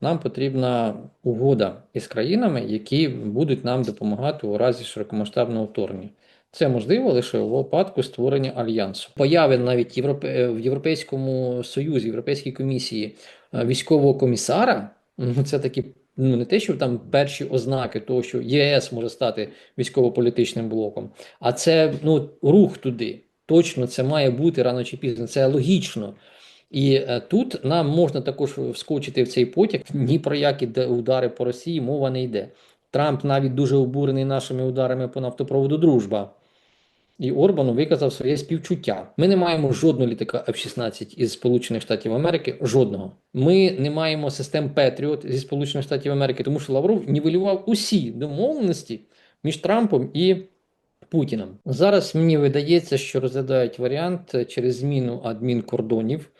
Нам потрібна угода із країнами, які будуть нам допомагати у разі широкомасштабного вторгнення. Це можливо лише у випадку створення альянсу. Появи навіть е, в Європейському Союзі, Європейській комісії е, військового комісара. Ну, це такі ну не те, що там перші ознаки того, що ЄС може стати військово-політичним блоком, а це ну рух туди. Точно це має бути рано чи пізно. Це логічно. І е, тут нам можна також вскочити в цей потяг. Ні про які удари по Росії мова не йде. Трамп навіть дуже обурений нашими ударами по нафтопроводу Дружба. І Орбану виказав своє співчуття. Ми не маємо жодного літака F-16 із Сполучених Штатів Америки. Жодного. Ми не маємо систем Петріот зі Сполучених Штатів Америки, тому що Лавров нівелював усі домовленості між Трампом і Путіним. Зараз мені видається, що розглядають варіант через зміну адмінкордонів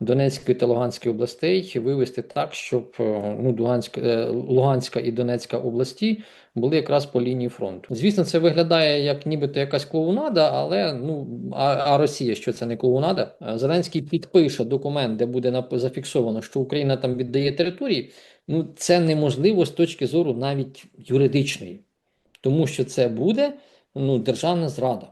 Донецької та Луганської областей вивести так, щоб е, ну, Луганська, е, Луганська і Донецька області були якраз по лінії фронту. Звісно, це виглядає як нібито якась клоунада, але ну а, а Росія, що це не клоунада? Е, Зеленський підпише документ, де буде зафіксовано, що Україна там віддає території. Ну це неможливо з точки зору навіть юридичної, тому що це буде ну державна зрада.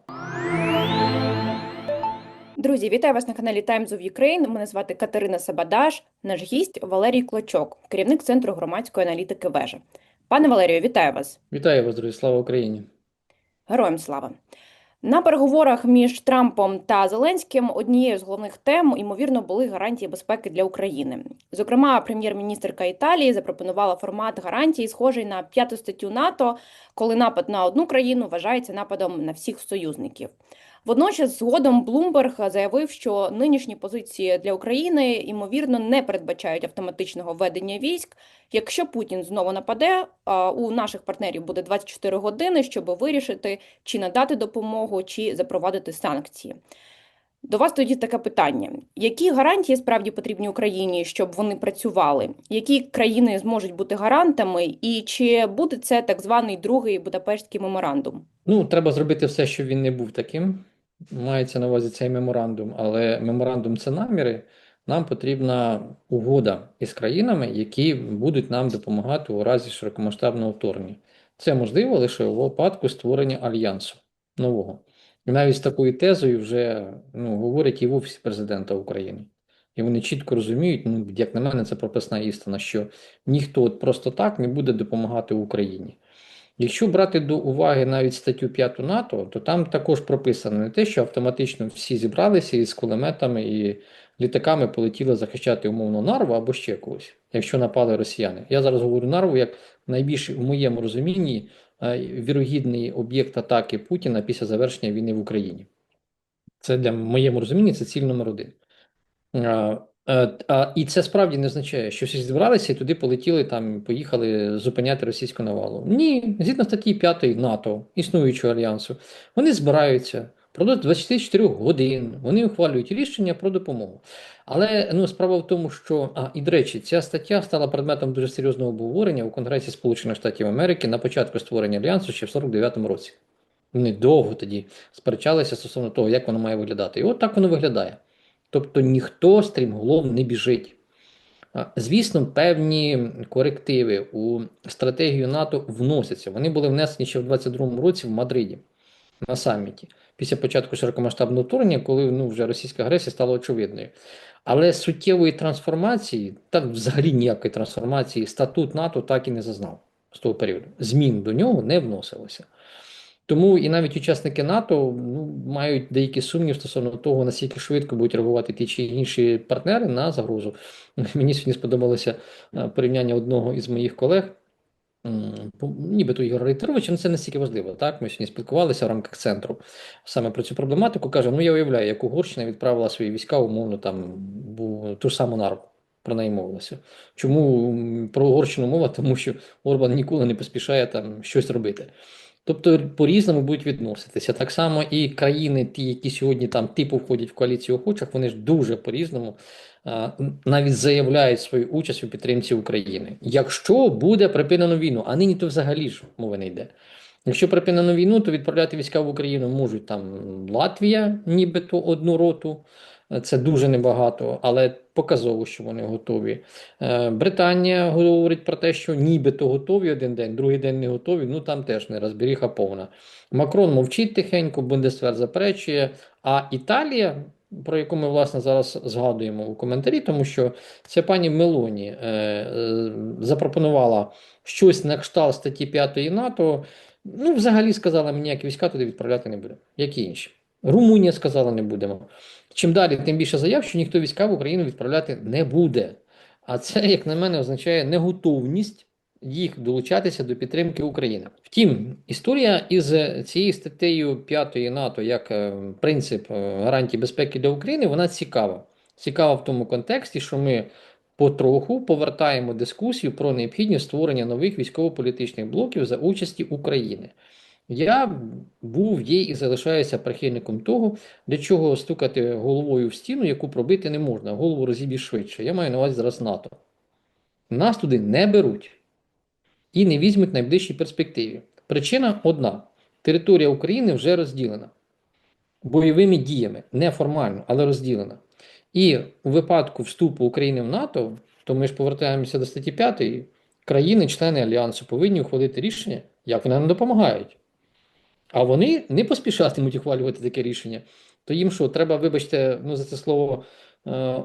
Друзі, вітаю вас на каналі Times of Ukraine. Мене звати Катерина Сабадаш. Наш гість Валерій Клочок, керівник Центру громадської аналітики Вежа. Пане Валерію, вітаю вас. Вітаю вас, друзі! Слава Україні! Героям слава! На переговорах між Трампом та Зеленським однією з головних тем, ймовірно, були гарантії безпеки для України. Зокрема, прем'єр-міністрка Італії запропонувала формат гарантій, схожий на п'яту статтю НАТО, коли напад на одну країну вважається нападом на всіх союзників. Водночас, згодом Блумберг заявив, що нинішні позиції для України ймовірно не передбачають автоматичного введення військ. Якщо Путін знову нападе, у наших партнерів буде 24 години, щоб вирішити, чи надати допомогу, чи запровадити санкції. До вас тоді таке питання: які гарантії справді потрібні Україні, щоб вони працювали? Які країни зможуть бути гарантами, і чи буде це так званий другий Будапештський меморандум? Ну, треба зробити все, щоб він не був таким. Мається на увазі цей меморандум, але меморандум це наміри. Нам потрібна угода із країнами, які будуть нам допомагати у разі широкомасштабного вторгнення. Це можливо лише у випадку створення альянсу нового. І навіть з такою тезою вже ну, говорять і в Офісі президента України. І вони чітко розуміють, ну, як на мене, це прописна істина, що ніхто от просто так не буде допомагати Україні. Якщо брати до уваги навіть статтю 5 НАТО, то там також прописано не те, що автоматично всі зібралися із кулеметами і літаками полетіли захищати умовно Нарву або ще когось, якщо напали росіяни. Я зараз говорю Нарву як найбільш в моєму розумінні е, вірогідний об'єкт атаки Путіна після завершення війни в Україні. Це для моєму розумінні це ціль номер один. Е, і це справді не означає, що всі зібралися і туди полетіли, там, поїхали зупиняти російську навалу. Ні, згідно статті 5 НАТО, існуючого альянсу, вони збираються впродовж 24 годин, вони ухвалюють рішення про допомогу. Але ну, справа в тому, що, а, і до речі, ця стаття стала предметом дуже серйозного обговорення у Конгресі Сполучених Штатів Америки на початку створення альянсу ще в 49-му році. Вони довго тоді сперечалися стосовно того, як воно має виглядати. І от так воно виглядає. Тобто ніхто стрімголов не біжить. Звісно, певні корективи у стратегію НАТО вносяться. Вони були внесені ще в 22-му році в Мадриді на саміті, після початку широкомасштабного вторгнення, коли ну, вже російська агресія стала очевидною. Але суттєвої трансформації, та взагалі ніякої трансформації, статут НАТО так і не зазнав з того періоду. Змін до нього не вносилося. Тому і навіть учасники НАТО ну, мають деякі сумнів стосовно того, наскільки швидко будуть реагувати ті чи інші партнери на загрозу. Мені сьогодні сподобалося е, порівняння одного із моїх колег, нібито Ігор Рейтерович, ну це настільки важливо. Так, ми сьогодні спілкувалися в рамках центру саме про цю проблематику. Каже: ну я уявляю, як Угорщина відправила свої війська, умовно там ту ж саму нарву. Про неї мовилося. Чому про Угорщину мова? Тому що Орбан ніколи не поспішає там щось робити. Тобто по-різному будуть відноситися. Так само і країни, ті, які сьогодні там типу входять в коаліцію охочих, вони ж дуже по-різному навіть заявляють свою участь у підтримці України. Якщо буде припинено війну, а нині то взагалі ж мови не йде. Якщо припинено війну, то відправляти війська в Україну можуть там Латвія, нібито одну роту. Це дуже небагато, але показово, що вони готові. Е, Британія говорить про те, що нібито готові один день, другий день не готові. Ну там теж не розберіха повна. Макрон мовчить тихенько, Бундесвер заперечує. А Італія, про яку ми власне зараз згадуємо у коментарі, тому що це пані Мелоні е, е, запропонувала щось на кшталт статті 5 НАТО. Ну, взагалі сказала, ми ніякі війська туди відправляти не будемо, як і інші. Румунія сказала, не будемо. Чим далі, тим більше заяв, що ніхто війська в Україну відправляти не буде. А це, як на мене, означає неготовність їх долучатися до підтримки України. Втім, історія із цією статтею 5 НАТО як е, принцип е, гарантії безпеки для України, вона цікава. Цікава в тому контексті, що ми потроху повертаємо дискусію про необхідність створення нових військово-політичних блоків за участі України. Я був, є і залишаюся прихильником того, для чого стукати головою в стіну, яку пробити не можна, голову розіб'єш швидше. Я маю на увазі зараз НАТО. Нас туди не беруть і не візьмуть в найближчій перспективі. Причина одна: територія України вже розділена бойовими діями, не формально, але розділена. І у випадку вступу України в НАТО, то ми ж повертаємося до статті 5, країни-члени Альянсу повинні ухвалити рішення, як вони нам допомагають. А вони не поспішатимуть ухвалювати таке рішення. То їм що, треба, вибачте, ну за це слово. Е,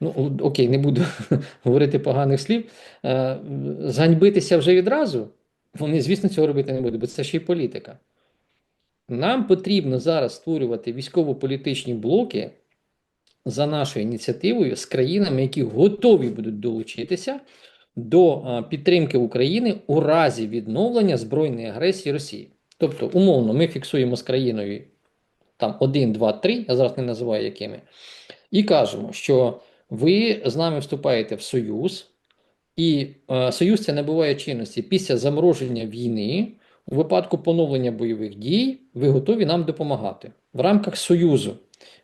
ну, окей, не буду говорити поганих слів. Е, зганьбитися вже відразу. Вони, звісно, цього робити не будуть, бо це ще й політика. Нам потрібно зараз створювати військово-політичні блоки за нашою ініціативою з країнами, які готові будуть долучитися до підтримки України у разі відновлення збройної агресії Росії. Тобто, умовно, ми фіксуємо з країною там 1, 2, 3, я зараз не називаю якими, і кажемо, що ви з нами вступаєте в союз, і е, союз це набуває чинності після замороження війни. У випадку поновлення бойових дій ви готові нам допомагати в рамках Союзу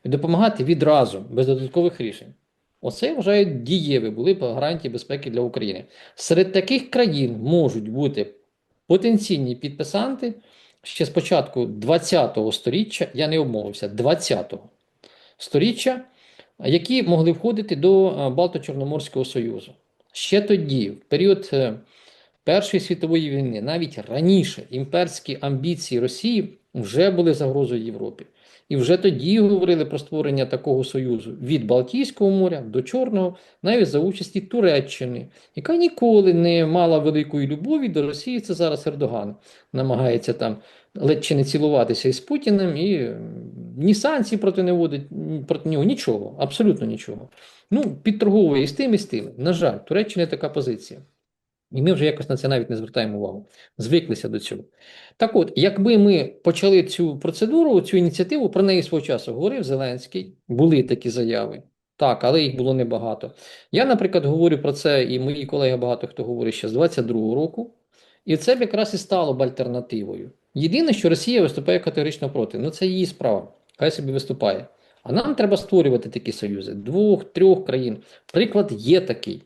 допомагати відразу, без додаткових рішень. Оце, я вважаю, дієві були гарантії безпеки для України. Серед таких країн можуть бути потенційні підписанти ще з початку 20-го сторіччя, я не обмовився, 20-го сторіччя, які могли входити до е, Балто-Чорноморського Союзу. Ще тоді, в період е, Першої світової війни, навіть раніше імперські амбіції Росії вже були загрозою Європі. І вже тоді говорили про створення такого союзу від Балтійського моря до Чорного, навіть за участі Туреччини, яка ніколи не мала великої любові до Росії. Це зараз Ердоган намагається там ледь чи не цілуватися із Путіним, і ні санкцій проти не вводить проти нього, нічого, абсолютно нічого. Ну, підторговує і з тим, і з тим. На жаль, Туреччина така позиція. І ми вже якось на це навіть не звертаємо увагу. Звиклися до цього. Так от, якби ми почали цю процедуру, цю ініціативу, про неї свого часу говорив Зеленський, були такі заяви. Так, але їх було небагато. Я, наприклад, говорю про це, і мої колеги багато хто говорить ще з 22-го року. І це б якраз і стало б альтернативою. Єдине, що Росія виступає категорично проти. Ну це її справа. Хай собі виступає. А нам треба створювати такі союзи двох, трьох країн. Приклад є такий.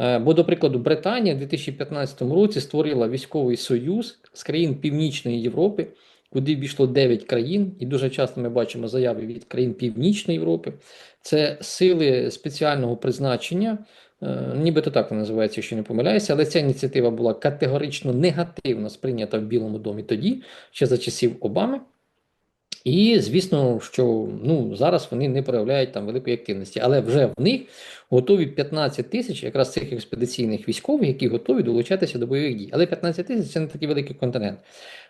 Е, Бо, до прикладу, Британія в 2015 році створила військовий союз з країн Північної Європи, куди війшло 9 країн, і дуже часто ми бачимо заяви від країн Північної Європи. Це сили спеціального призначення, е, нібито так вона називається, якщо не помиляюся, але ця ініціатива була категорично негативно сприйнята в Білому домі тоді, ще за часів Обами. І звісно, що ну зараз вони не проявляють там великої активності, але вже в них готові 15 тисяч якраз цих експедиційних військових, які готові долучатися до бойових дій. Але 15 тисяч це не такий великий континент.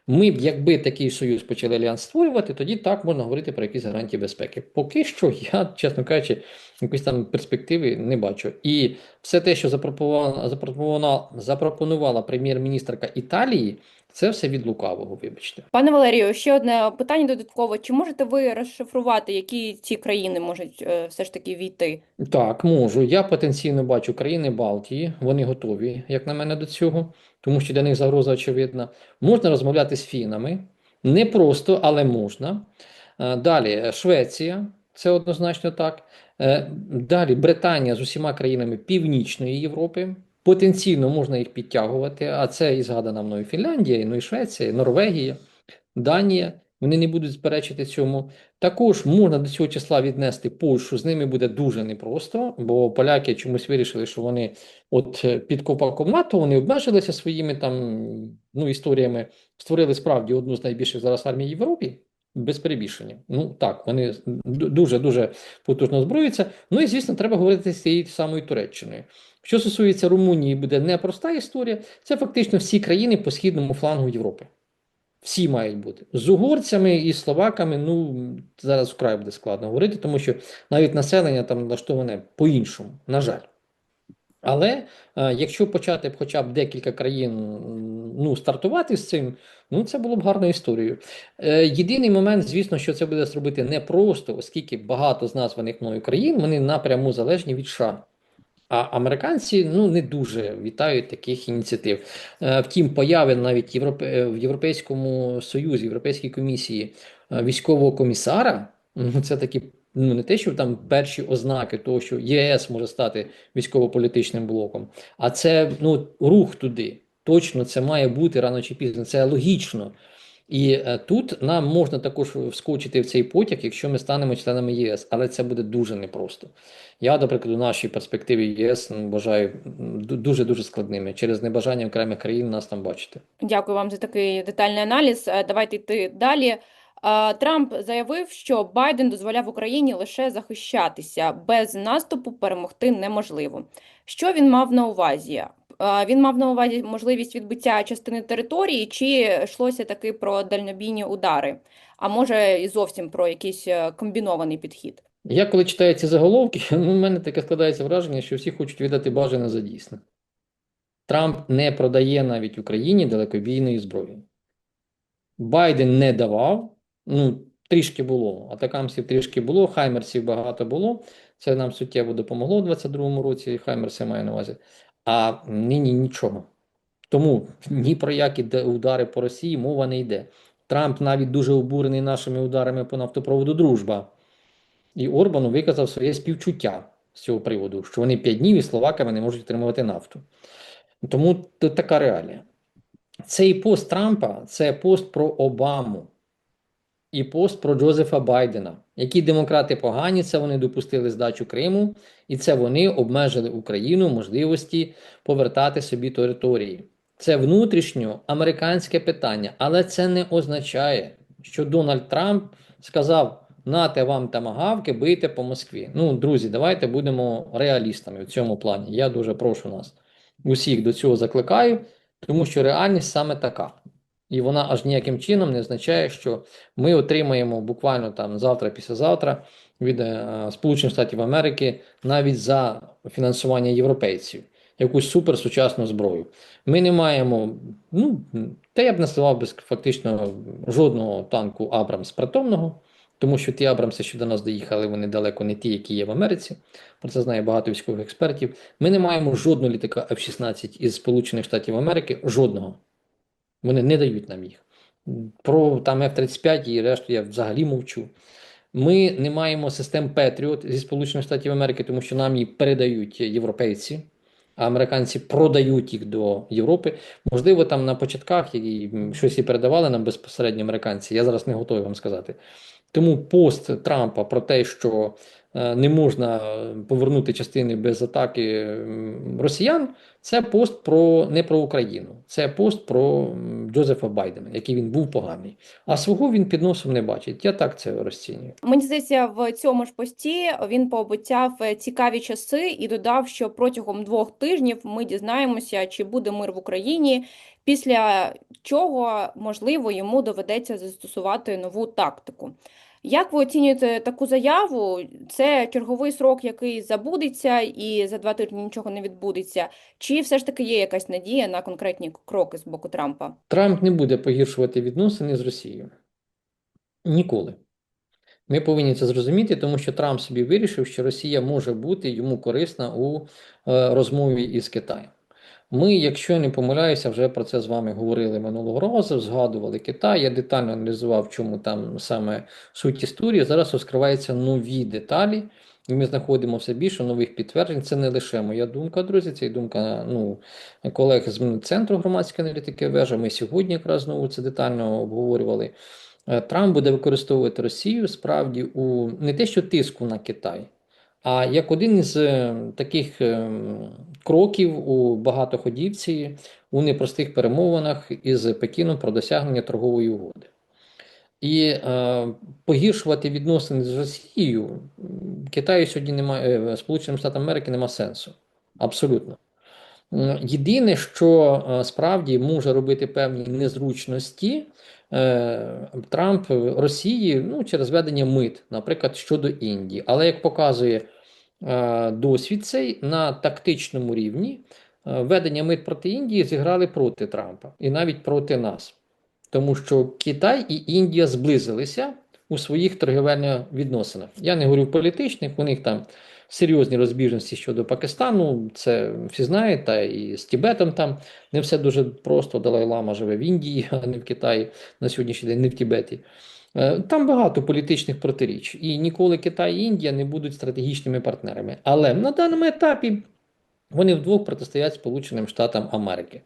Ми б, якби такий союз почали альянс створювати, тоді так можна говорити про якісь гарантії безпеки. Поки що я, чесно кажучи, якоїсь там перспективи не бачу. І все те, що запропонувала, запропонувала, запропонувала прем'єр-міністрка Італії, це все від лукавого, вибачте. Пане Валерію, ще одне питання додатково. Чи можете ви розшифрувати, які ці країни можуть е, все ж таки війти? Так, можу. Я потенційно бачу країни Балтії, вони готові, як на мене, до цього, тому що для них загроза очевидна. Можна розмовляти з фінами, не просто, але можна. Е, Далі Швеція, це однозначно так. Е, Далі Британія з усіма країнами Північної Європи. Потенційно можна їх підтягувати, а це і згадана мною Фінляндія, ну і Швеція, і Норвегія, Данія. Вони не будуть заперечити цьому. Також можна до цього числа віднести Польщу. З ними буде дуже непросто, бо поляки чомусь вирішили, що вони от е, під ковпаком НАТО вони обмежилися своїми там ну, історіями, створили справді одну з найбільших зараз армій Європі. Без перебільшення. Ну так, вони дуже дуже потужно озброюються. Ну і звісно, треба говорити з цією самою Туреччиною. Що стосується Румунії, буде непроста історія. Це фактично всі країни по східному флангу Європи. Всі мають бути з угорцями і словаками. Ну зараз вкрай буде складно говорити, тому що навіть населення там налаштоване по-іншому, на жаль. Але е, якщо почати б хоча б декілька країн ну, стартувати з цим, ну це було б гарною історією. Е, єдиний момент, звісно, що це буде зробити непросто, оскільки багато з названих мною країн вони напряму залежні від США. А американці ну не дуже вітають таких ініціатив. Е, Втім, появи навіть Європе... е, в Європейському Союзі, Європейській комісії е, військового комісара, ну це такі ну не те, що там перші ознаки того, що ЄС може стати військово-політичним блоком, а це ну рух туди. Точно це має бути рано чи пізно. Це логічно. І е, тут нам можна також вскочити в цей потяг, якщо ми станемо членами ЄС, але це буде дуже непросто. Я, до прикладу, наші перспективи ЄС м, вважаю дуже дуже складними через небажання окремих країн нас там бачити. Дякую вам за такий детальний аналіз. Е, Давайте йти далі. Е, Трамп заявив, що Байден дозволяв Україні лише захищатися. Без наступу перемогти неможливо. Що він мав на увазі? Він мав на увазі можливість відбиття частини території, чи йшлося таки про дальнобійні удари? А може і зовсім про якийсь е, комбінований підхід? Я коли читаю ці заголовки, ну, в мене таке складається враження, що всі хочуть віддати бажане за дійсне. Трамп не продає навіть Україні далекобійної зброї. Байден не давав, ну, трішки було, атакамсів трішки було, хаймерсів багато було. Це нам суттєво допомогло у 22-му році, хаймерси маю на увазі. А нині нічого. Тому ні про які удари по Росії мова не йде. Трамп навіть дуже обурений нашими ударами по нафтопроводу Дружба. І Орбану виказав своє співчуття з цього приводу, що вони 5 днів із словаками не можуть отримувати нафту. Тому така реалія. Цей пост Трампа це пост про Обаму і пост про Джозефа Байдена. Які демократи погані, це вони допустили здачу Криму, і це вони обмежили Україну можливості повертати собі території. Це внутрішньо американське питання, але це не означає, що Дональд Трамп сказав: нате вам тамагавки, бийте по Москві. Ну, друзі, давайте будемо реалістами в цьому плані. Я дуже прошу нас усіх до цього закликаю, тому що реальність саме така. І вона аж ніяким чином не означає, що ми отримаємо буквально там завтра, післязавтра від е, Сполучених Штатів Америки навіть за фінансування європейців якусь суперсучасну зброю. Ми не маємо, ну, та я б назвав без фактично жодного танку Абрамс притомного, тому що ті Абрамси, що до нас доїхали, вони далеко не ті, які є в Америці. Про це знає багато військових експертів. Ми не маємо жодного літака F-16 із Сполучених Штатів Америки, жодного. Вони не дають нам їх. Про там F-35 і решту я взагалі мовчу. Ми не маємо систем Patriot зі Сполучених Штатів Америки, тому що нам її передають європейці, а американці продають їх до Європи. Можливо, там на початках і щось і передавали нам безпосередньо американці. Я зараз не готовий вам сказати. Тому пост Трампа про те, що не можна повернути частини без атаки росіян, це пост про не про Україну, це пост про Джозефа Байдена, який він був поганий. А свого він під носом не бачить. Я так це розцінюю. Мені здається, в цьому ж пості він пообіцяв е, цікаві часи і додав, що протягом двох тижнів ми дізнаємося, чи буде мир в Україні, після чого, можливо, йому доведеться застосувати нову тактику. Як ви оцінюєте таку заяву? Це черговий срок, який забудеться, і за два тижні нічого не відбудеться? Чи все ж таки є якась надія на конкретні кроки з боку Трампа? Трамп не буде погіршувати відносини з Росією. Ніколи. Ми повинні це зрозуміти, тому що Трамп собі вирішив, що Росія може бути йому корисна у е, розмові із Китаєм. Ми, якщо не помиляюся, вже про це з вами говорили минулого разу, згадували Китай. Я детально аналізував, чому там саме суть історії. Зараз розкриваються нові деталі, і ми знаходимо все більше нових підтверджень. Це не лише моя думка, друзі, це і думка ну, колег з Центру громадської аналітики вежа. Ми сьогодні якраз знову це детально обговорювали. е, Трамп буде використовувати Росію справді у не те, що тиску на Китай, а як один із е, таких е, кроків у багатоходівці у непростих перемовинах із Пекіном про досягнення торгової угоди. І е, погіршувати відносини з Росією Китаю сьогодні немає, е, Сполученим Штатам Америки нема сенсу. Абсолютно. Єдине, що е, справді може робити певні незручності е, Трамп Росії ну, через введення мит, наприклад, щодо Індії. Але як показує е, досвід цей на тактичному рівні, введення мит проти Індії зіграли проти Трампа і навіть проти нас. Тому що Китай і Індія зблизилися у своїх торгівельних відносинах. Я не говорю політичних, у них там серйозні розбіжності щодо Пакистану, це всі знають, та і з Тібетом там не все дуже просто. Далай-Лама живе в Індії, а не в Китаї на сьогоднішній день, не в Тібеті. Е, Там багато політичних протиріч, і ніколи Китай і Індія не будуть стратегічними партнерами. Але на даному етапі вони вдвох протистоять Сполученим Штатам Америки.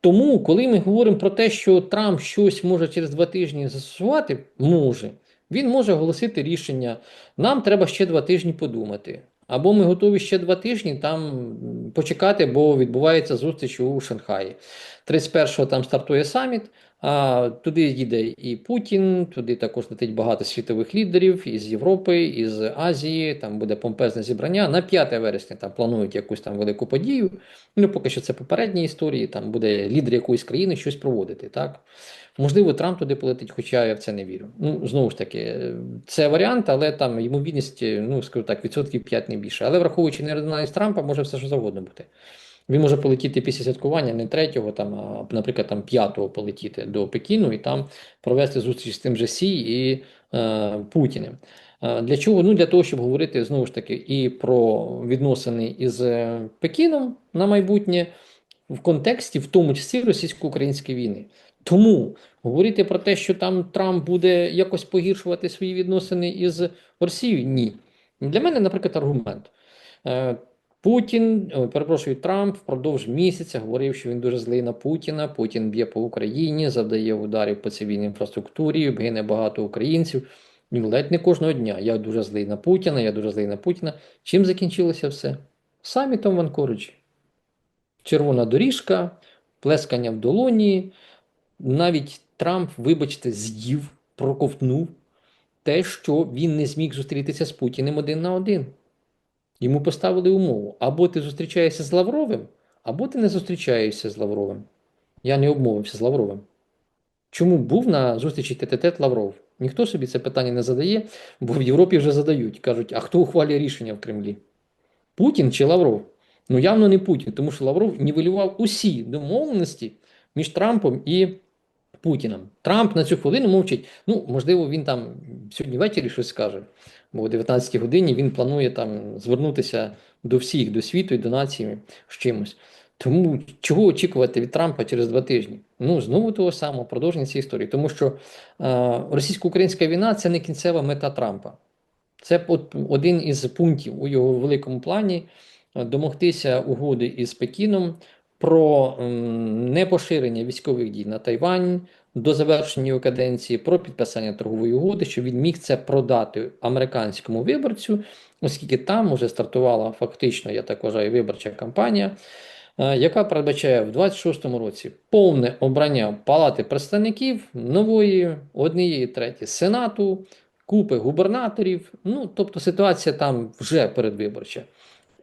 Тому, коли ми говоримо про те, що Трамп щось може через два тижні застосувати, може. Він може оголосити рішення. Нам треба ще два тижні подумати. Або ми готові ще два тижні там почекати, бо відбувається зустріч у Шанхаї. 31-го там стартує саміт, а туди їде і Путін, туди також летить багато світових лідерів із Європи, із Азії. Там буде помпезне зібрання. На 5 вересня там планують якусь там велику подію. Ну, поки що це попередні історії. Там буде лідер якоїсь країни щось проводити. Так можливо, Трамп туди полетить, хоча я в це не вірю. Ну знову ж таки, це варіант, але там ймовірність, ну скажу так, відсотків 5 не більше. Але враховуючи неординальність Трампа, може все що завгодно бути. Він може полетіти після святкування не третього, там, а, наприклад, там п'ятого полетіти до Пекіну і там провести зустріч з тим же Сі і е, Путіним. Е, Для чого? Ну для того, щоб говорити знову ж таки і про відносини із е, Пекіном на майбутнє в контексті, в тому числі російсько-української війни. Тому говорити про те, що там Трамп буде якось погіршувати свої відносини із Росією, ні. Для мене, наприклад, аргумент. Е, Путін, перепрошую, Трамп впродовж місяця говорив, що він дуже злий на Путіна. Путін б'є по Україні, завдає ударів по цивільній інфраструктурі, гине багато українців. Він ледь не кожного дня. Я дуже злий на Путіна, я дуже злий на Путіна. Чим закінчилося все? Самітом в Анкориджі. Червона доріжка, плескання в долоні. Навіть Трамп, вибачте, з'їв, проковтнув те, що він не зміг зустрітися з Путіним один на один. Йому поставили умову: або ти зустрічаєшся з Лавровим, або ти не зустрічаєшся з Лавровим. Я не обмовився з Лавровим. Чому був на зустрічі тет-тет Лавров? Ніхто собі це питання не задає, бо в Європі вже задають. Кажуть, а хто ухвалює рішення в Кремлі? Путін чи Лавров? Ну явно не Путін, тому що Лавров нівелював усі домовленості між Трампом і Путіним. Трамп на цю хвилину мовчить. Ну, можливо, він там сьогодні ввечері щось скаже, бо о 19-й годині він планує там звернутися до всіх, до світу і до нації з чимось. Тому чого очікувати від Трампа через два тижні? Ну, знову того самого, продовження цієї історії. Тому що е, російсько-українська війна це не кінцева мета Трампа. Це от один із пунктів у його великому плані домогтися угоди із Пекіном про непоширення військових дій на Тайвань до завершення його каденції, про підписання торгової угоди, щоб він міг це продати американському виборцю, оскільки там вже стартувала фактично, я так вважаю, виборча кампанія, е, яка передбачає в 26-му році повне обрання Палати представників нової, однієї треті Сенату, купи губернаторів. Ну, тобто ситуація там вже передвиборча.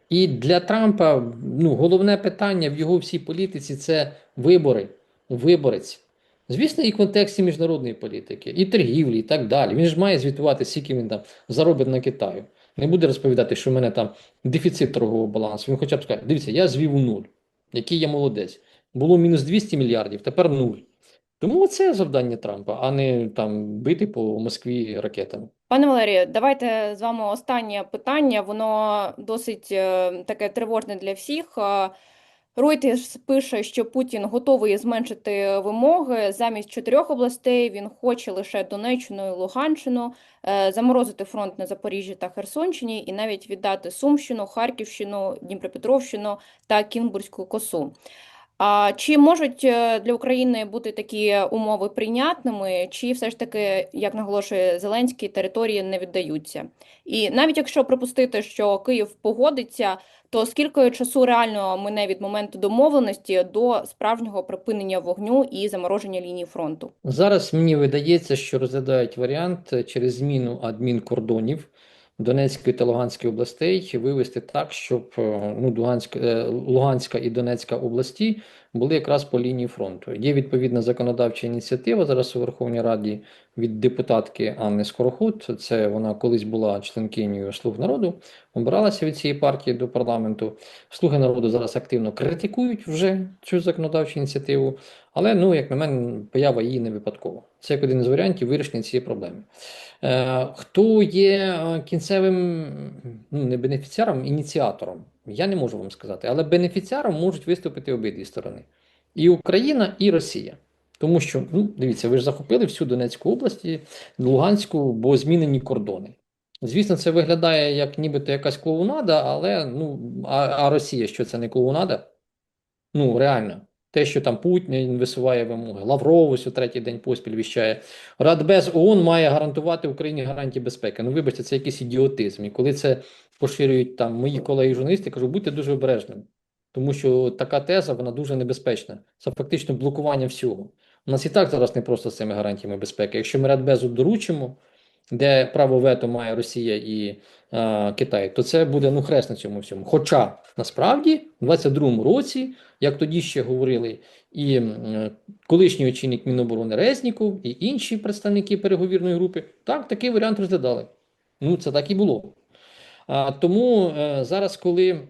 І для Трампа ну, головне питання в його всій політиці це вибори, виборець. Звісно, і в контексті міжнародної політики, і торгівлі, і так далі. Він ж має звітувати, скільки він там заробить на Китаю. Не буде розповідати, що в мене там дефіцит торгового балансу. Він хоча б скаже, дивіться, я звів у нуль, який я молодець. Було мінус 200 мільярдів, тепер нуль. Тому це завдання Трампа, а не там бити по Москві ракетами. Пане Валерію, давайте з вами останнє питання. Воно досить е, таке тривожне для всіх. Е, Reuters пише, що Путін готовий зменшити вимоги. Замість чотирьох областей він хоче лише Донеччину і Луганщину, е, заморозити фронт на Запоріжжі та Херсонщині і навіть віддати Сумщину, Харківщину, Дніпропетровщину та Кінбурзьку косу. А чи можуть е, для України бути такі умови прийнятними, чи все ж таки, як наголошує Зеленський, території не віддаються? І навіть якщо припустити, що Київ погодиться, то скільки часу реально мине від моменту домовленості до справжнього припинення вогню і замороження лінії фронту? Зараз мені видається, що розглядають варіант через зміну адмінкордонів Донецької та Луганської областей вивести так, щоб е, ну, Луганська, е, Луганська і Донецька області були якраз по лінії фронту. Є відповідна законодавча ініціатива зараз у Верховній Раді від депутатки Анни Скороход. Це вона колись була членкинею Слуг народу, обиралася від цієї партії до парламенту. Слуги народу зараз активно критикують вже цю законодавчу ініціативу. Але, ну, як на мене, поява її не випадкова. Це як один з варіантів вирішення цієї проблеми. Е, хто є е, кінцевим ну, не бенефіціаром, ініціатором? Я не можу вам сказати, але бенефіціаром можуть виступити обидві сторони: і Україна, і Росія. Тому що, ну, дивіться, ви ж захопили всю Донецьку область, Луганську, бо змінені кордони. Звісно, це виглядає як нібито якась клоунада, але ну, а, а Росія, що це не клоунада? Ну, реально. Те, що там Путін висуває вимоги, Лавров у третій день поспіль віщає. Радбез ООН має гарантувати Україні гарантії безпеки. Ну, вибачте, це якийсь ідіотизм. І коли це поширюють там мої колеги-журналісти, кажу, будьте дуже обережними. Тому що така теза, вона дуже небезпечна. Це фактично блокування всього. У нас і так зараз не просто з цими гарантіями безпеки. Якщо ми Радбезу доручимо, де право вето має Росія і е, Китай, то це буде ну хрест на цьому всьому. Хоча насправді в 22-му році, як тоді ще говорили, і м, колишній очільник Міноборони Резніков, і інші представники переговірної групи, так, такий варіант розглядали. Ну, це так і було. А, тому е, зараз, коли е,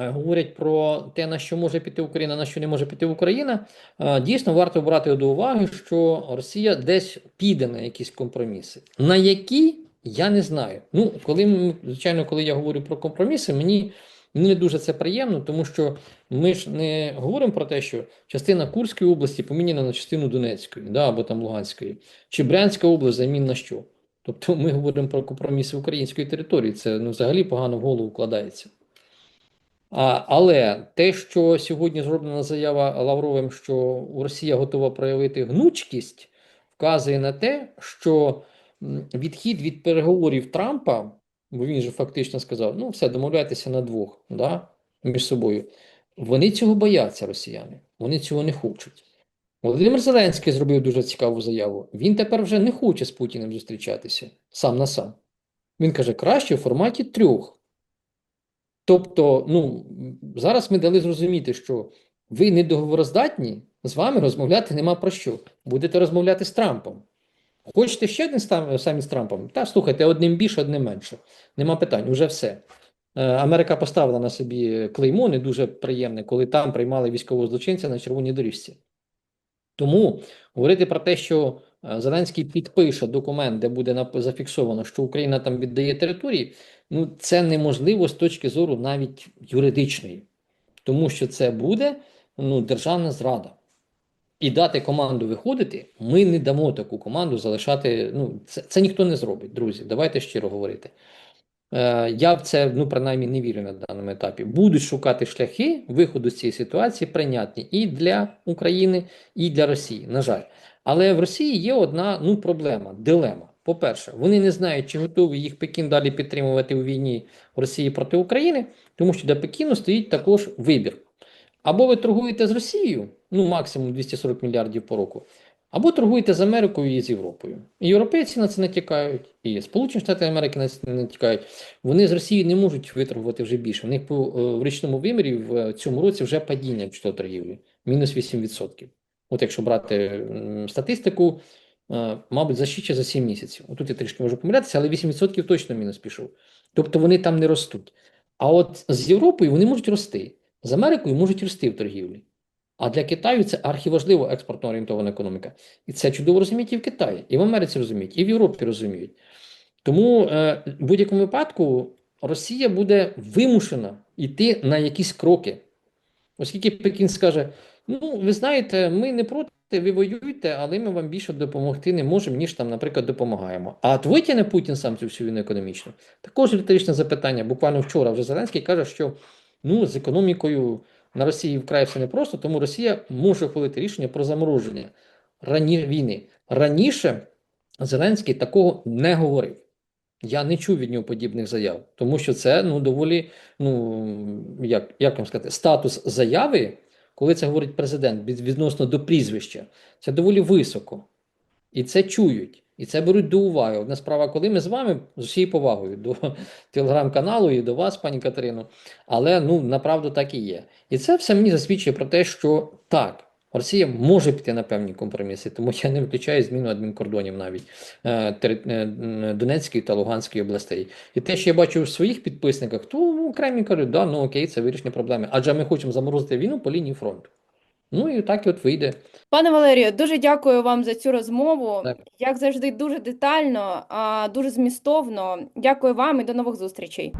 говорять про те, на що може піти Україна, на що не може піти Україна, е, дійсно варто брати до уваги, що Росія десь піде на якісь компроміси. На які я не знаю. Ну, коли звичайно, коли я говорю про компроміси, мені не дуже це приємно, тому що ми ж не говоримо про те, що частина Курської області поміняна на частину Донецької, да, або там Луганської, чи Брянська область замін на що. Тобто ми говоримо про компроміси української території. Це ну, взагалі погано в голову вкладається. Але те, що сьогодні зроблена заява Лавровим, що Росія готова проявити гнучкість, вказує на те, що відхід від переговорів Трампа, бо він же фактично сказав: ну все, домовляйтеся на двох да, між собою. Вони цього бояться, росіяни. Вони цього не хочуть. Володимир Зеленський зробив дуже цікаву заяву. Він тепер вже не хоче з Путіним зустрічатися сам на сам. Він каже, краще в форматі трьох. Тобто, ну, зараз ми дали зрозуміти, що ви не договороздатні, з вами розмовляти нема про що. Будете розмовляти з Трампом. Хочете ще один саміт з Трампом? Та слухайте, одним більше, одним менше. Нема питань, уже все. Е, Америка поставила на собі клеймо не дуже приємне, коли там приймали військового злочинця на червоній доріжці. Тому говорити про те, що Зеленський підпише документ, де буде зафіксовано, що Україна там віддає території, ну це неможливо з точки зору навіть юридичної, тому що це буде ну, державна зрада. І дати команду виходити, ми не дамо таку команду залишати. Ну, це, це ніхто не зробить, друзі. Давайте щиро говорити. Е, я в це ну, принаймні не вірю на даному етапі. Будуть шукати шляхи виходу з цієї ситуації прийнятні і для України, і для Росії. На жаль. Але в Росії є одна ну, проблема, дилема. По-перше, вони не знають, чи готовий їх Пекін далі підтримувати у війні Росії проти України, тому що для Пекіну стоїть також вибір. Або ви торгуєте з Росією, ну максимум 240 мільярдів по року, або торгуєте з Америкою і з Європою. І європейці на це натякають, і Сполучені Штати Америки на це натякають. Вони з Росії не можуть виторгувати вже більше. У них по е, в річному вимірі в цьому році вже падіння що торгівлі, мінус 8%. От якщо брати статистику, е, мабуть, за 6 чи за 7 місяців. Отут я трішки можу помилятися, але 8% точно мінус пішов. Тобто вони там не ростуть. А от з Європою вони можуть рости, з Америкою можуть рости в торгівлі. А для Китаю це архіважливо експортно орієнтована економіка. І це чудово розуміють і в Китаї, і в Америці розуміють, і в Європі розуміють. Тому е, в будь-якому випадку Росія буде вимушена йти на якісь кроки. Оскільки Пекін скаже: ну, ви знаєте, ми не проти, ви воюєте, але ми вам більше допомогти не можемо, ніж там, наприклад, допомагаємо. А от витягне Путін сам цю всю війну економічну? Також риторичне запитання. Буквально вчора вже Зеленський каже, що ну, з економікою на Росії вкрай все непросто, тому Росія може ухвалити рішення про замороження рані війни. Раніше Зеленський такого не говорив. Я не чув від нього подібних заяв, тому що це ну доволі, ну як, як вам сказати, статус заяви, коли це говорить президент відносно до прізвища, це доволі високо. І це чують, і це беруть до уваги. Одна справа, коли ми з вами з усією повагою до телеграм-каналу і до вас, пані Катерино, але ну направду так і є. І це все мені засвідчує про те, що так, Росія може піти на певні компроміси, тому я не виключаю зміну адмінкордонів навіть е, е, Донецької та Луганської областей. І те, що я бачу в своїх підписниках, то ну, окремі кажуть, да, ну окей, це вирішення проблеми. Адже ми хочемо заморозити війну по лінії фронту. Ну і так і от вийде. Пане Валерію, дуже дякую вам за цю розмову. Так. Як завжди, дуже детально, дуже змістовно. Дякую вам і до нових зустрічей.